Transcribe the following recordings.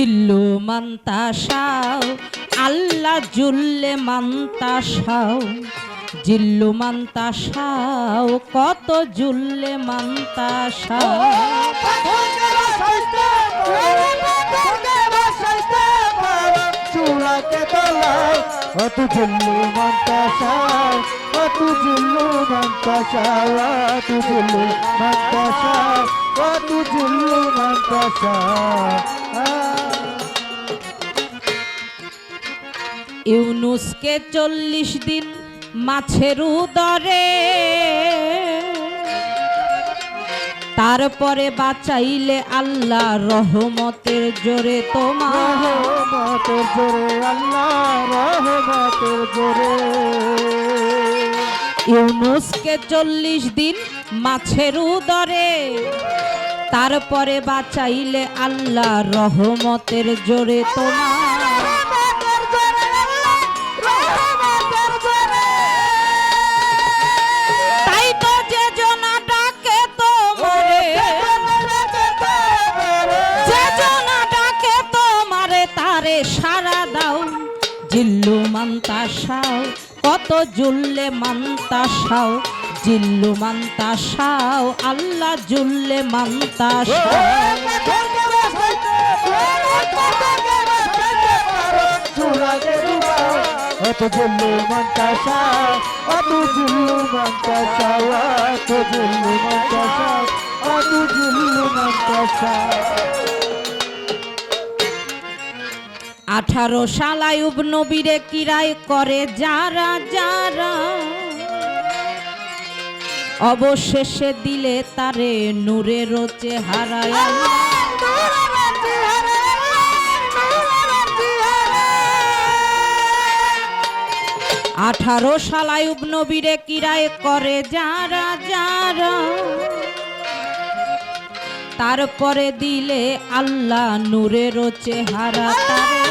জিল্লু মান্তাসাও আল্লাহ Soelle মান্তাসাও জিল্লু মান্তাসাও কত জুল্লে মান্তাসাও অত জুল্লু অত জুল্লু মন্তাসাও জুল্লু মন্তাসাও ইউনুসকে চল্লিশ দিন মাছের উদরে তারপরে বাঁচাইলে আল্লাহ রহমতের জোরে তোমার। রহমতের জোরে আল্লাহ রহমতের জোরে। ইউনুসকে চল্লিশ দিন মাছের উদরে তারপরে বাঁচাইলে আল্লাহ রহমতের জোরে তোমার। জিল্লু মান্তাসাও কত জুল্লে মান্তাসাও জিল্লু মান্তাসাও আল্লাহ জুল্লে মান্তাসাও অত জুল্লু মন্তাসা অত জুল্লু মন্তাসা অত জুল্লু মন্তাসা অত জুল্লু মন্তাসা আঠারো সালায়ুব নবীরে কিরায় করে যারা যারা। অবশেষে দিলে তারে নূরের চেহারায় আঠারো সালায়ুব নবীরে কিরায় করে যারা যারা। তারপরে দিলে আল্লাহ নূরের চেহারা তারে।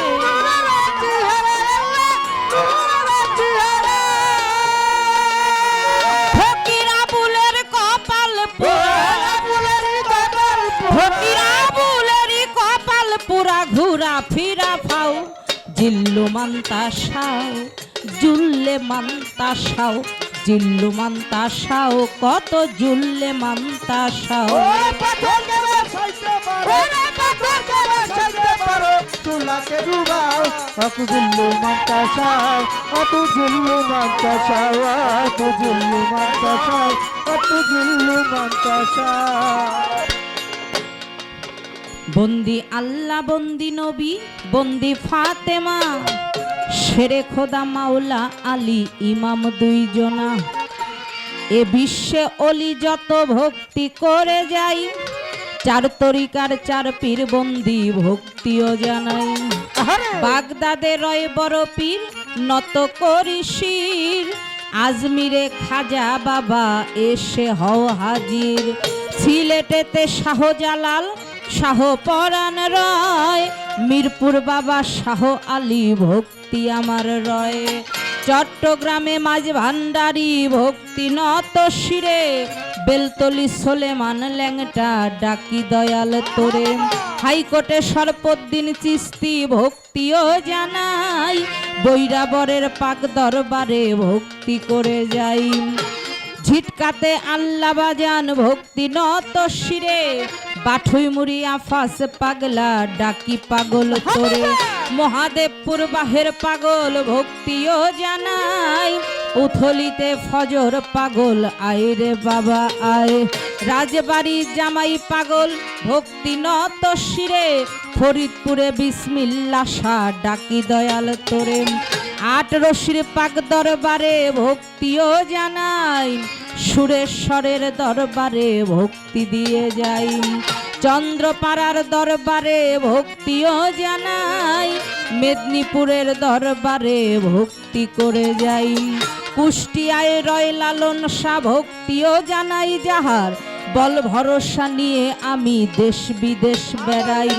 ঘুরা ফিরা ফাও জিল্লু মান্তা সাও জুল্লে মান্তা সাও জিল্লু মান্তা সাও কত জুল্লে মান্তা সাও। চুলাকে ডুবাও অত জুল্লু মন্তাসা অত জুল্লু মন্তাসা অত জুল্লু মন্তাসা অত জুল্লু মন্তাসা বন্দি আল্লাহ বন্দি নবী বন্দি ফাতেমা শেরে খোদা মাওলা আলী ইমাম দুইজনা। এ বিশ্বে অলি যত ভক্তি করে যাই চার তরিকার চার পীর বন্দি ভক্তিও জানাই। বাগদাদে রয় বড় পীর নত করি শির। আজমিরে খাজা বাবা এসে হও হাজির। সিলেটেতে শাহজালাল শাহ পরাণ রয়, মিরপুর বাবা শাহ আলী ভক্তি আমার রয়। চট্টগ্রামে মাঝ ভান্ডারি ভক্তি নত শিরে, বেলতলি সোলেমান ল্যাংটা ডাকি দয়াল তোরে। হাইকোর্টে সর্বদিন চিস্তি ভক্তিও জানাই, বৈরাবরের পাক দরবারে ভক্তি করে যাই। ঝিটকাতে আল্লাহ বাজান ভক্তি নত শিরে বাঠুই মুড়ি আফাস পাগলা ডাকি পাগল তোরে। মহাদেবপুর বাহের পাগল ভক্তিও জানাই। উথলিতে ফজর পাগল, আয় রে বাবা, আয়। রাজবাড়ি জামাই পাগল, ভক্তি নত শিরে। ফরিদপুরে বিসমিল্লা শাহ, ডাকি দয়াল তোরে। আট রশির পাক দরবারে ভক্তিও জানাই। সুরেশ্বরের দরবারে ভক্তি দিয়ে যাই। চন্দ্রপাড়ার দরবারে ভক্তিও জানাই। মেদিনীপুরের দরবারে ভক্তি করে যাই। কুষ্টিয়ায় রয় লালন শাহ ভক্তিও জানাই যাহার। বল ভরসা নিয়ে আমি দেশ বিদেশ বেড়াই।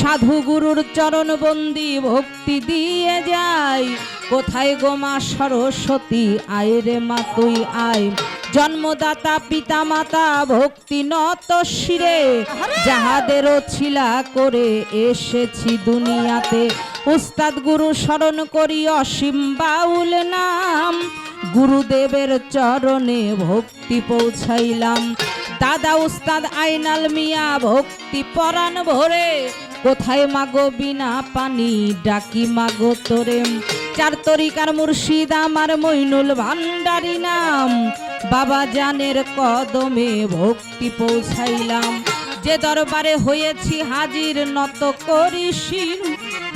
সাধু গুরুর চরণ বন্দি ভক্তি দিয়ে যাই। কোথায় গোমা সরস্বতী? আয় রে মা তুই আয়। জন্মদাতা পিতা মাতা ভক্তি নত শিরে। যাহাদেরও ছিলা করে এসেছি দুনিয়াতে। উস্তাদ গুরু স্মরণ করি অসীম বাউল নাম। গুরুদেবের চরণে ভক্তি পৌঁছাইলাম। দাদা উস্তাদ আইনাল মিয়া, ভক্তি পরাণ ভরে, কোথায় মাগো বিনা পানি, ডাকি মাগো তোরে। চার তরিকার মুর্শিদ আমার মইনুল ভান্ডারি নাম। বাবা জানের কদমে ভক্তি পৌঁছাইলাম। যে দরবারে হয়েছি হাজির, নত করি শির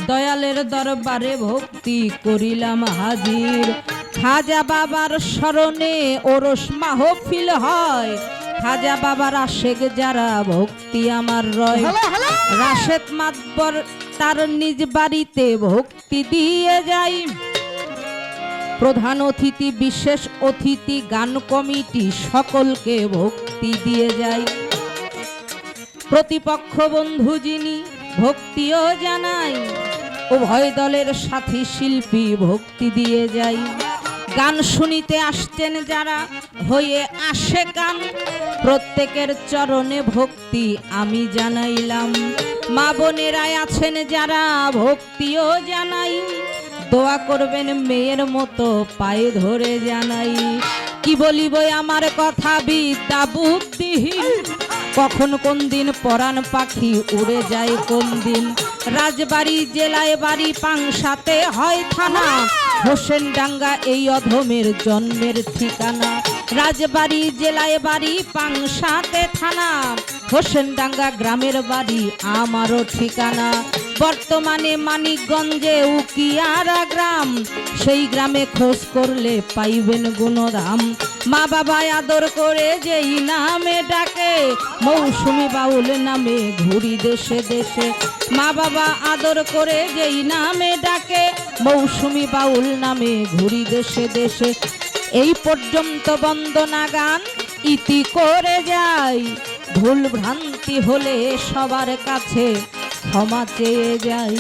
দয়ালের দরবারে ভক্তি করিলাম হাজির। খাজা বাবার স্মরণে ওরস মাহফিল হয়। খাজা বাবার আশেক যারা ভক্তি আমার রয়। রাশেদ মাতবর তার নিজ বাড়িতে ভক্তি দিয়ে যাই। প্রধান অতিথি বিশেষ অতিথি গান কমিটি সকলকে ভক্তি দিয়ে যায় প্রতিপক্ষ বন্ধু যিনি ভক্তিও জানাই। উভয় দলের সাথী শিল্পী ভক্তি দিয়ে যাই। গান শুনিতে আসতেন যারা, হয়ে আসে গান। প্রত্যেকের চরণে ভক্তি আমি জানাইলাম। মা বোনেরাই আছেন যারা, ভক্তিও জানাই। দোয়া করবেন মেয়ের মতো পায়ে ধরে জানাই। কি বলিব আমার কথা, বিদ্যা বুদ্ধিহীন। কখন কোন দিন পরাণ পাখি উড়ে যায় কোন দিন? রাজবাড়ি জেলায় বাড়ি পাংসাতে হয় থানা। হোসেন ডাঙ্গা এই অধমের জন্মের ঠিকানা। রাজবাড়ি, জেলায় বাড়ি পাংসাতে থানা। হোসেন ডাঙ্গা গ্রামের বাড়ি, আমারও ঠিকানা। বর্তমানে মানিকগঞ্জে উকিয়ারা গ্রাম। সেই গ্রামে খোঁজ করলে পাইবেন গুণধাম মা বাবা আদর করে যেই নামে ডাকে, মৌসুমি বাউল নামে ঘুরি দেশে দেশে। মা বাবা আদর করে যেই নামে ডাকে, মৌসুমি বাউল নামে ঘুরি দেশে দেশে। এই পর্যন্ত বন্দনা গান ইতি করে যাই। ভুল ভ্রান্তি হলে সবার কাছে ক্ষমা চেয়ে যাই।